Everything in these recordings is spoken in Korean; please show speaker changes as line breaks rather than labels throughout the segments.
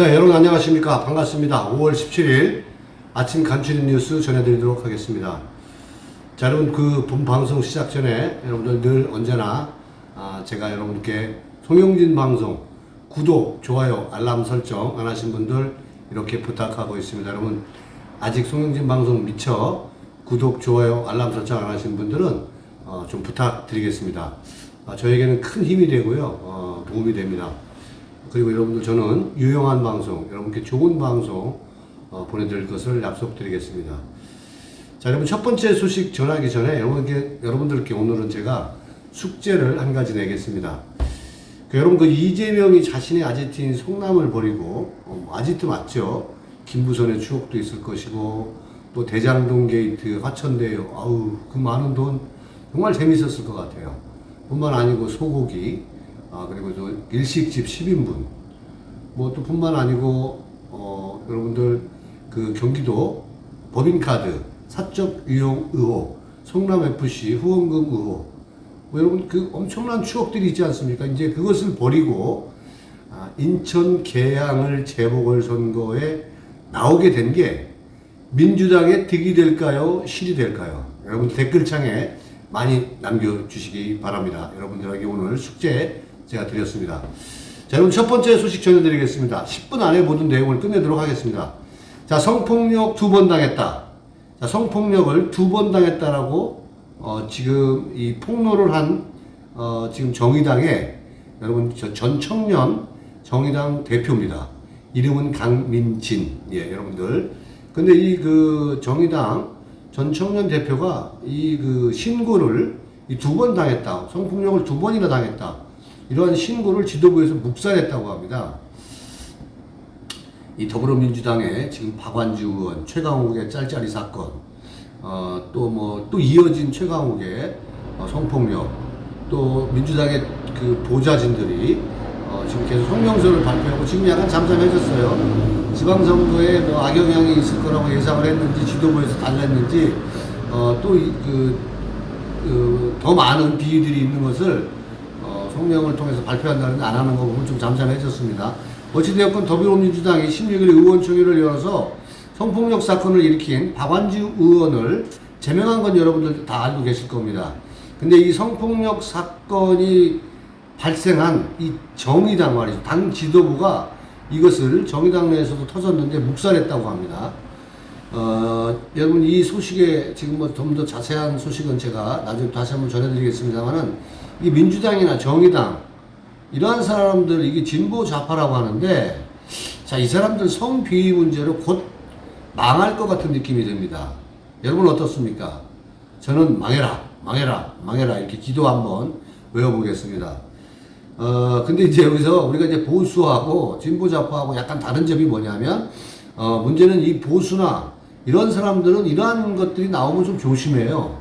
네, 여러분 안녕하십니까. 반갑습니다. 5월 17일 아침 간추린 뉴스 전해드리도록 하겠습니다. 자, 여러분 그 본 방송 시작 전에 여러분들 늘 언제나 아, 제가 여러분께 송영진 방송 구독, 좋아요, 알람 설정 안 하신 분들 이렇게 부탁하고 있습니다. 여러분 아직 송영진 방송 미처 구독, 좋아요, 알람 설정 안 하신 분들은 어, 좀 부탁드리겠습니다. 아, 저에게는 큰 힘이 되고요. 어, 도움이 됩니다. 그리고 여러분들 저는 유용한 방송, 여러분께 좋은 방송 어, 보내드릴 것을 약속드리겠습니다. 자, 여러분 첫 번째 소식 전하기 전에 여러분께 여러분들께 오늘은 제가 숙제를 한 가지 내겠습니다. 그 여러분 그 이재명이 자신의 아지트인 성남을 버리고 어, 아지트 맞죠? 김부선의 추억도 있을 것이고 또 대장동 게이트, 화천대유, 아우 그 많은 돈 정말 재밌었을 것 같아요. 뿐만 아니고 소고기, 아 그리고 또 일식집 10인분, 뭐 또 뿐만 아니고 어 여러분들 그 경기도 법인카드 사적 유용 의혹, 성남 FC 후원금 의혹, 뭐 여러분 그 엄청난 추억들이 있지 않습니까? 이제 그것을 버리고 아, 인천 계양을 재보궐 선거에 나오게 된 게 민주당의 득이 될까요? 실이 될까요? 여러분 댓글창에 많이 남겨주시기 바랍니다. 여러분들에게 오늘 숙제 제가 드렸습니다. 자, 여러분 첫 번째 소식 전해드리겠습니다. 10분 안에 모든 내용을 끝내도록 하겠습니다. 자, 성폭력 두 번 당했다. 자, 성폭력을 두 번 당했다라고 어, 지금 이 폭로를 한 어, 지금 정의당의 여러분 저전 청년 정의당 대표입니다. 이름은 강민진. 예, 여러분들. 근데 이 그 정의당 전 청년 대표가 이 그 신고를 이 두 번 당했다. 성폭력을 두 번이나 당했다. 이러한 신고를 지도부에서 묵살했다고 합니다. 이 더불어민주당의 지금 박완주 의원, 최강욱의 짤짤이 사건, 어, 또 뭐, 또 이어진 최강욱의 어, 성폭력, 또 민주당의 그 보좌진들이 어, 지금 계속 성명서를 발표하고 지금 약간 잠잠해졌어요. 지방선거에 뭐 악영향이 있을 거라고 예상을 했는지 지도부에서 달랬는지 어, 또그 그, 더 많은 비위들이 있는 것을 어, 성명을 통해서 발표한다는데 안 하는 거 보면 좀 잠잠해졌습니다. 어찌되었건 더불어민주당이 16일 의원총회를 열어서 성폭력 사건을 일으킨 박완주 의원을 제명한 건 여러분들 다 알고 계실 겁니다. 근데 이 성폭력 사건이 발생한 이 정의당 말이죠. 당 지도부가 이것을 정의당 내에서도 터졌는데 묵살했다고 합니다. 어, 여러분 이 소식에 지금 뭐 좀 더 자세한 소식은 제가 나중에 다시 한번 전해드리겠습니다만은 이 민주당이나 정의당 이러한 사람들 이게 진보 좌파라고 하는데 자 이 사람들 성비위 문제로 곧 망할 것 같은 느낌이 듭니다. 여러분 어떻습니까? 저는 망해라, 망해라, 망해라 이렇게 기도 한번 외워보겠습니다. 어 근데 이제 여기서 우리가 이제 보수하고 진보 좌파하고 약간 다른 점이 뭐냐면 어 문제는 이 보수나 이런 사람들은 이러한 것들이 나오면 좀 조심해요.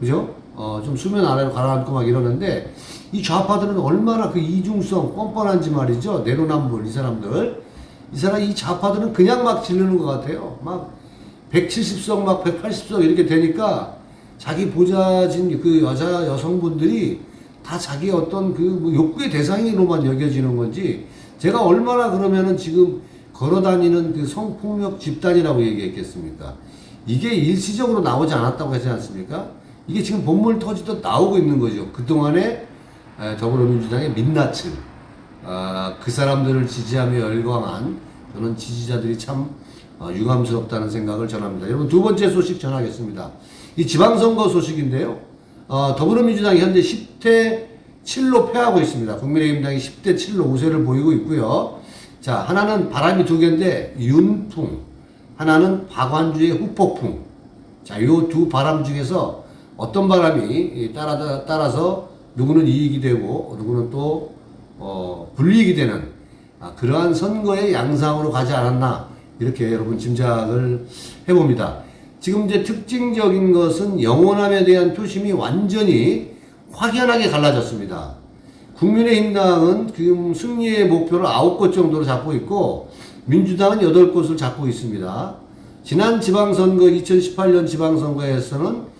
그죠? 어, 좀 수면 아래로 가라앉고 막 이러는데, 이 좌파들은 얼마나 그 이중성 뻔뻔한지 말이죠. 내로남불, 이 사람들. 이 사람, 이 좌파들은 그냥 막 지르는 것 같아요. 막 170석, 막 180석 이렇게 되니까 자기 보좌진 그 여자, 여성분들이 다 자기 어떤 그 뭐 욕구의 대상으로만 여겨지는 건지, 제가 얼마나 그러면은 지금 걸어 다니는 그 성폭력 집단이라고 얘기했겠습니까? 이게 일시적으로 나오지 않았다고 하지 않습니까? 이게 지금 본물 터지듯 나오고 있는 거죠. 그동안에 에, 더불어민주당의 민낯을, 아, 그 사람들을 지지하며 열광한 저는 지지자들이 참 어, 유감스럽다는 생각을 전합니다. 여러분 두 번째 소식 전하겠습니다. 이 지방선거 소식인데요. 어, 더불어민주당이 현재 10대 7로 패하고 있습니다. 국민의힘당이 10대 7로 우세를 보이고 있고요. 자, 하나는 바람이 두 개인데 윤풍, 하나는 박완주의 후폭풍. 자, 요 두 바람 중에서 어떤 바람이 따라, 따라서 누구는 이익이 되고 누구는 또, 어, 불이익이 되는 아, 그러한 선거의 양상으로 가지 않았나 이렇게 여러분 짐작을 해봅니다. 지금 이제 특징적인 것은 영원함에 대한 표심이 완전히 확연하게 갈라졌습니다. 국민의힘당은 지금 승리의 목표를 9곳 정도로 잡고 있고 민주당은 8곳을 잡고 있습니다. 지난 지방선거 2018년 지방선거에서는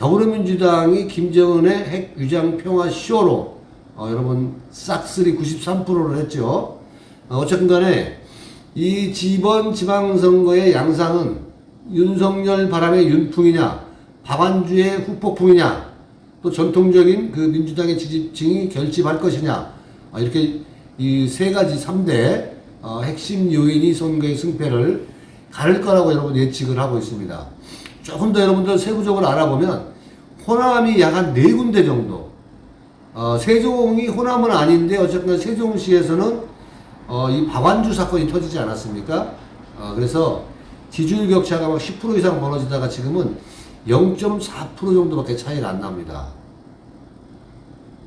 더불어민주당이 김정은의 핵 유장 평화 쇼로 어, 여러분 싹쓸이 93%를 했죠. 어, 어쨌든 간에 이 지번 지방선거의 양상은 윤석열 바람의 윤풍이냐, 박완주의 후폭풍이냐, 또 전통적인 그 민주당의 지지층이 결집할 것이냐, 아, 이렇게 이 세 가지 3대 어, 핵심 요인이 선거의 승패를 가를 거라고 여러분 예측을 하고 있습니다. 조금 더 여러분들 세부적으로 알아보면 호남이 약 한 네 군데 정도, 어, 세종이 호남은 아닌데 어쨌든 세종시에서는 어, 이 박완주 사건이 터지지 않았습니까? 어, 그래서 지지율 격차가 막 10% 이상 벌어지다가 지금은 0.4% 정도밖에 차이가 안 납니다.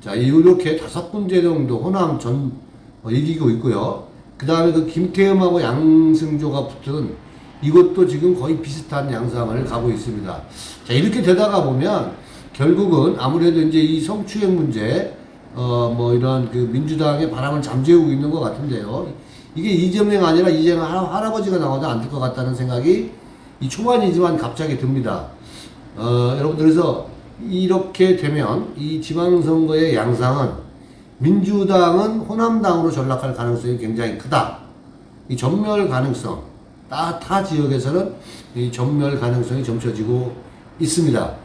자, 이렇게 다섯 군데 정도 호남 전 어, 이기고 있고요. 그 다음에 그 김태흠하고 양승조가 붙은 이것도 지금 거의 비슷한 양상을 가고 있습니다. 자, 이렇게 되다가 보면 결국은 아무래도 이제 이 성추행 문제, 어, 뭐 이런 그 민주당의 바람을 잠재우고 있는 것 같은데요. 이게 이재명 아니라 이재명 할- 할아버지가 나와도 안 될 것 같다는 생각이 이 초반이지만 갑자기 듭니다. 어, 여러분들 그래서 이렇게 되면 이 지방선거의 양상은 민주당은 호남당으로 전락할 가능성이 굉장히 크다. 이 전멸 가능성, 타, 타 지역에서는 이 전멸 가능성이 점쳐지고 있습니다.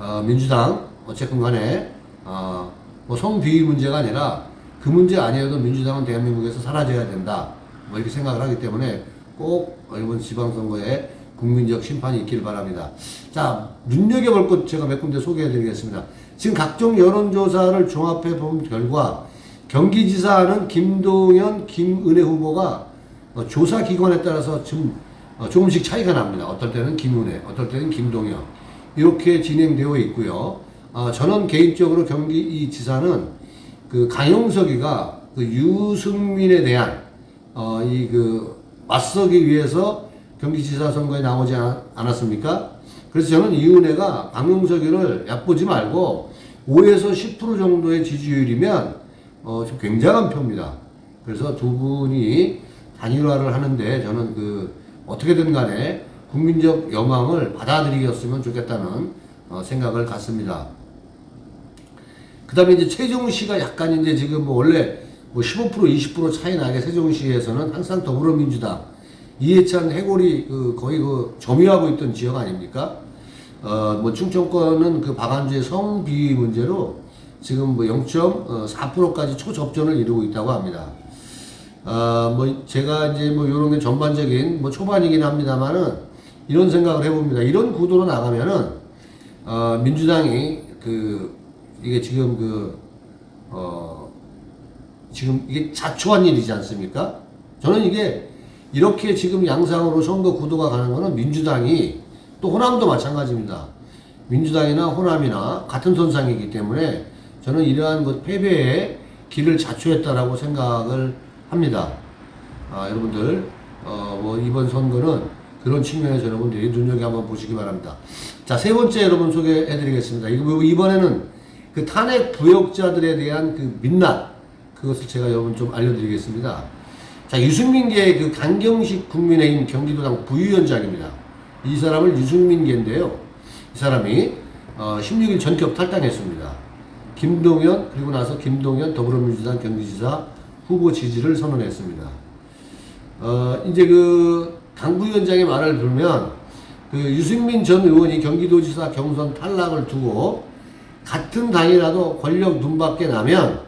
어, 민주당, 어쨌든 간에, 어, 뭐 성비위 문제가 아니라 그 문제 아니어도 민주당은 대한민국에서 사라져야 된다. 뭐 이렇게 생각을 하기 때문에 꼭 이번 지방선거에 국민적 심판이 있길 바랍니다. 자, 눈여겨볼 것 제가 몇 군데 소개해 드리겠습니다. 지금 각종 여론조사를 종합해 본 결과 경기지사는 김동연, 김은혜 후보가 어, 조사 기관에 따라서 좀 어, 조금씩 차이가 납니다. 어떨 때는 김은혜, 어떨 때는 김동연 이렇게 진행되어 있고요. 어, 저는 개인적으로 경기 이 지사는 그 강용석이가 그 유승민에 대한 어, 이 그 맞서기 위해서 경기지사 선거에 나오지 않- 않았습니까? 그래서 저는 이은혜가 강용석이를 얕보지 말고 5에서 10% 정도의 지지율이면 어, 좀 굉장한 표입니다. 그래서 두 분이 단일화를 하는데 저는 그 어떻게든 간에 국민적 영광을 받아들이겠으면 좋겠다는 어, 생각을 갖습니다. 그 다음에 이제 최종시가 약간 이제 지금 뭐 원래 뭐 15% 20% 차이 나게 세종시에서는 항상 더불어민주당 이해찬 해골이 그 거의 그 점유하고 있던 지역 아닙니까? 어, 뭐 충청권은 그 박안주의 성비위 문제로 지금 뭐 0.4%까지 초접전을 이루고 있다고 합니다. 어, 뭐 제가 이제 뭐 이런 게 전반적인 뭐 초반이긴 합니다만은 이런 생각을 해봅니다. 이런 구도로 나가면은 어, 민주당이 그 이게 지금 그 어, 지금 이게 자초한 일이지 않습니까? 저는 이게 이렇게 지금 양상으로 선거 구도가 가는 거는 민주당이 또 호남도 마찬가지입니다. 민주당이나 호남이나 같은 선상이기 때문에 저는 이러한 그 패배의 길을 자초했다라고 생각을 합니다. 아, 여러분들, 어, 뭐, 이번 선거는 그런 측면에서 여러분들이 눈여겨 한번 보시기 바랍니다. 자, 세 번째 여러분 소개해 드리겠습니다. 이거, 이번에는 그 탄핵 부역자들에 대한 그 민낯, 그것을 제가 여러분 좀 알려드리겠습니다. 자, 유승민계의 그 강경식 국민의힘 경기도당 부위원장입니다. 이 사람을 유승민계인데요. 이 사람이 어, 16일 전격 탈당했습니다. 김동연 그리고 나서 김동연 더불어민주당 경기지사 후보 지지를 선언했습니다. 어, 이제 그 당부위원장의 말을 들으면 그 유승민 전 의원이 경기도지사 경선 탈락을 두고 같은 당이라도 권력 눈밖에 나면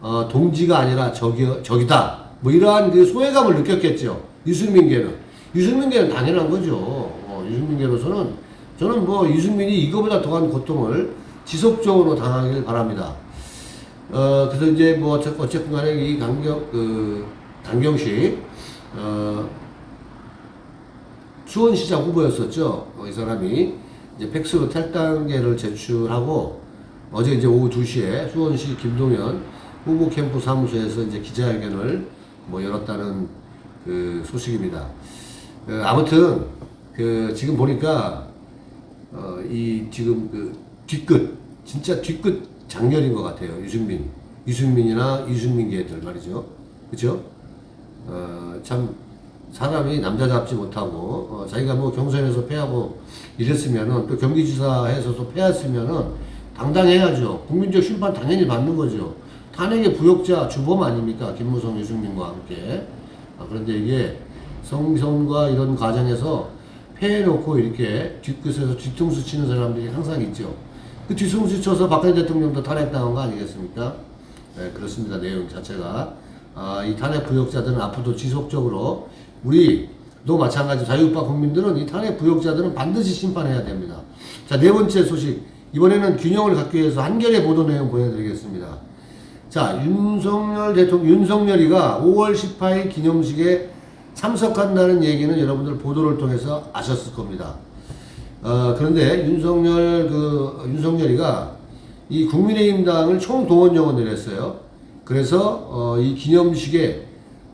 어, 동지가 아니라 적이, 적이다. 뭐 이러한 그 소외감을 느꼈겠죠. 유승민계는. 유승민계는 당연한 거죠. 어, 유승민계로서는 저는 뭐 유승민이 이거보다 더한 고통을 지속적으로 당하길 바랍니다. 어, 그래서 이제 뭐 어쨌- 어쨌든 간에 이 강경, 그, 강경식, 어, 수원시장 후보였었죠. 어, 이 사람이 이제 팩스로 탈당계를 제출하고 어제 이제 오후 2시에 수원시 김동연 후보 캠프 사무소에서 이제 기자회견을 뭐 열었다는 그 소식입니다. 어, 아무튼 그 지금 보니까 어, 이 지금 그 뒤끝 진짜 뒤끝 장렬인 것 같아요. 유승민, 유승민이나 유승민계들 말이죠. 그렇죠? 어, 참 사람이 남자답지 못하고 어, 자기가 뭐 경선에서 패하고 이랬으면은 또 경기지사에서도 패했으면은 당당해야죠. 국민적 심판 당연히 받는 거죠. 탄핵의 부역자 주범 아닙니까? 김무성, 유승민과 함께. 아, 그런데 이게 성선과 이런 과정에서 패해놓고 이렇게 뒷끝에서 뒤통수 치는 사람들이 항상 있죠. 그 뒤통수 쳐서 박근혜 대통령도 탄핵당한 거 아니겠습니까? 네, 그렇습니다. 내용 자체가. 아, 이 탄핵 부역자들은 앞으로도 지속적으로 우리 도 마찬가지 자유우파 국민들은 이 탄핵 부역자들은 반드시 심판해야 됩니다. 자, 네 번째 소식. 이번에는 균형을 갖기 위해서 한겨레 보도 내용 보여드리겠습니다. 자, 윤석열 대통령, 윤석열이가 5월 18일 기념식에 참석한다는 얘기는 여러분들 보도를 통해서 아셨을 겁니다. 어, 그런데 윤석열, 그, 윤석열이가 이 국민의힘당을 총동원 요원을 했어요. 그래서, 어, 이 기념식에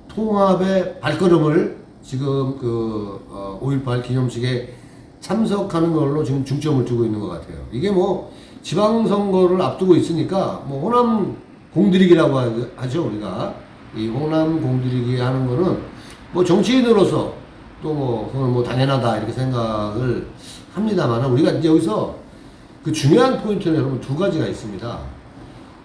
통합의 발걸음을 지금 그, 어, 5.18 기념식에 참석하는 걸로 지금 중점을 두고 있는 것 같아요. 이게 뭐, 지방선거를 앞두고 있으니까, 뭐, 호남 공들이기라고 하- 하죠, 우리가. 이 호남 공들이기 하는 거는 뭐 정치인으로서 또 뭐, 그건 뭐 당연하다 이렇게 생각을 합니다만 우리가 이제 여기서 그 중요한 포인트는 여러분 두 가지가 있습니다.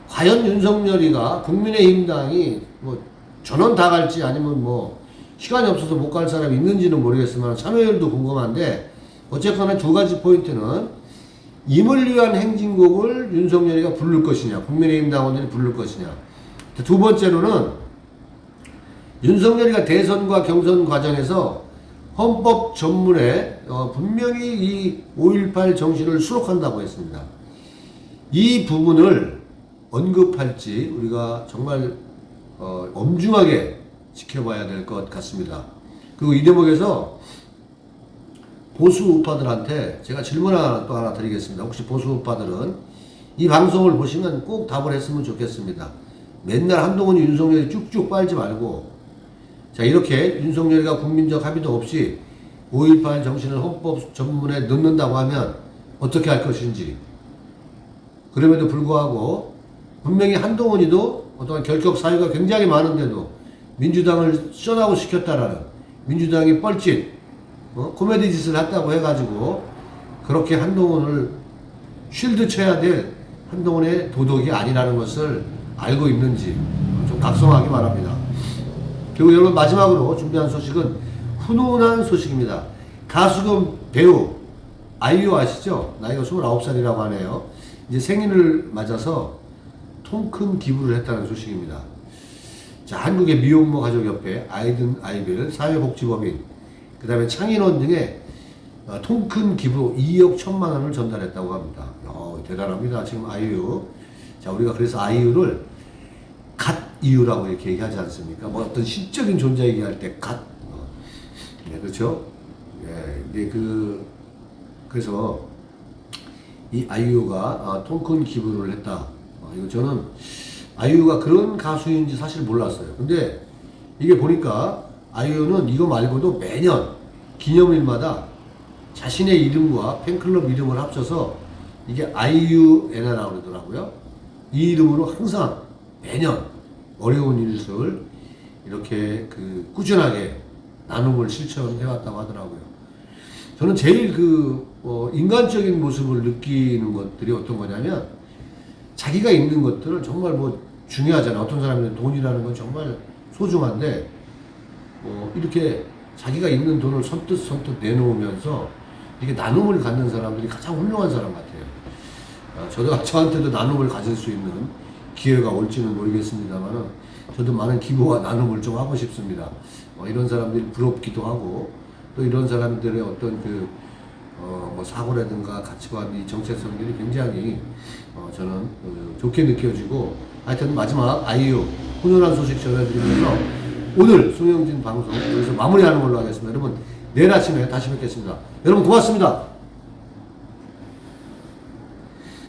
과연 윤석열이가 국민의힘당이 뭐 전원 다 갈지 아니면 뭐 시간이 없어서 못 갈 사람이 있는지는 모르겠지만 참여율도 궁금한데 어쨌거나 두 가지 포인트는 임을 위한 행진곡을 윤석열이가 부를 것이냐 국민의힘 당원들이 부를 것이냐 두 번째로는 윤석열이가 대선과 경선 과정에서 헌법 전문에 어, 분명히 이 5.18 정신을 수록한다고 했습니다. 이 부분을 언급할지 우리가 정말 어, 엄중하게 지켜봐야 될 것 같습니다. 그리고 이 대목에서 보수 우파들한테 제가 질문 하나 또 하나 드리겠습니다. 혹시 보수 우파들은 이 방송을 보시면 꼭 답을 했으면 좋겠습니다. 맨날 한동훈이 윤석열이 쭉쭉 빨지 말고 자 이렇게 윤석열이가 국민적 합의도 없이 5.18 정신을 헌법 전문에 넣는다고 하면 어떻게 할 것인지 그럼에도 불구하고 분명히 한동훈이도 어떠한 결격 사유가 굉장히 많은데도 민주당을 쇼나고 시켰다라는 민주당이 뻘짓 어? 코미디 짓을 했다고 해가지고 그렇게 한동훈을 쉴드 쳐야 될 한동훈의 도덕이 아니라는 것을 알고 있는지 좀 각성하기 바랍니다. 그리고 여러분 마지막으로 준비한 소식은 훈훈한 소식입니다. 가수금 배우 아이유 아시죠? 나이가 29살이라고 하네요. 이제 생일을 맞아서 통 큰 기부를 했다는 소식입니다. 자, 한국의 미혼모 가족협회, 아이든 아이빌, 사회복지법인, 그 다음에 창인원 등의 어, 통큰 기부 2억 1천만 원을 전달했다고 합니다. 어, 대단합니다. 지금 아이유. 자, 우리가 그래서 아이유를 갓 이유라고 이렇게 얘기하지 않습니까? 뭐 어떤 시적인 존재 얘기할 때 갓. 어. 네, 그렇죠? 예, 이게 그, 그래서 이 아이유가 어, 통큰 기부를 했다. 어, 이거 저는 아이유가 그런 가수인지 사실 몰랐어요. 근데 이게 보니까 아이유는 이거 말고도 매년 기념일마다 자신의 이름과 팬클럽 이름을 합쳐서 이게 아이유 에나라고 그러더라고요. 이 이름으로 항상 매년 어려운 일을 이렇게 그 꾸준하게 나눔을 실천해 왔다고 하더라고요. 저는 제일 그 어, 인간적인 모습을 느끼는 것들이 어떤 거냐면 자기가 있는 것들을 정말 뭐 중요하잖아. 어떤 사람은 돈이라는 건 정말 소중한데 어, 이렇게 자기가 있는 돈을 선뜻 선뜻 내놓으면서 이렇게 나눔을 갖는 사람들이 가장 훌륭한 사람 같아요. 아, 저도 저한테도 나눔을 가질 수 있는 기회가 올지는 모르겠습니다만은 저도 많은 기부와 나눔을 좀 하고 싶습니다. 어, 이런 사람들이 부럽기도 하고 또 이런 사람들의 어떤 그 어, 뭐 사고라든가 가치관, 이 정체성들이 굉장히 어, 저는 어, 좋게 느껴지고 하여튼 마지막 아이유 훈훈한 소식 전해드리면서 오늘 송영진 방송 여기서 마무리하는 걸로 하겠습니다. 여러분 내일 아침에 다시 뵙겠습니다. 여러분 고맙습니다.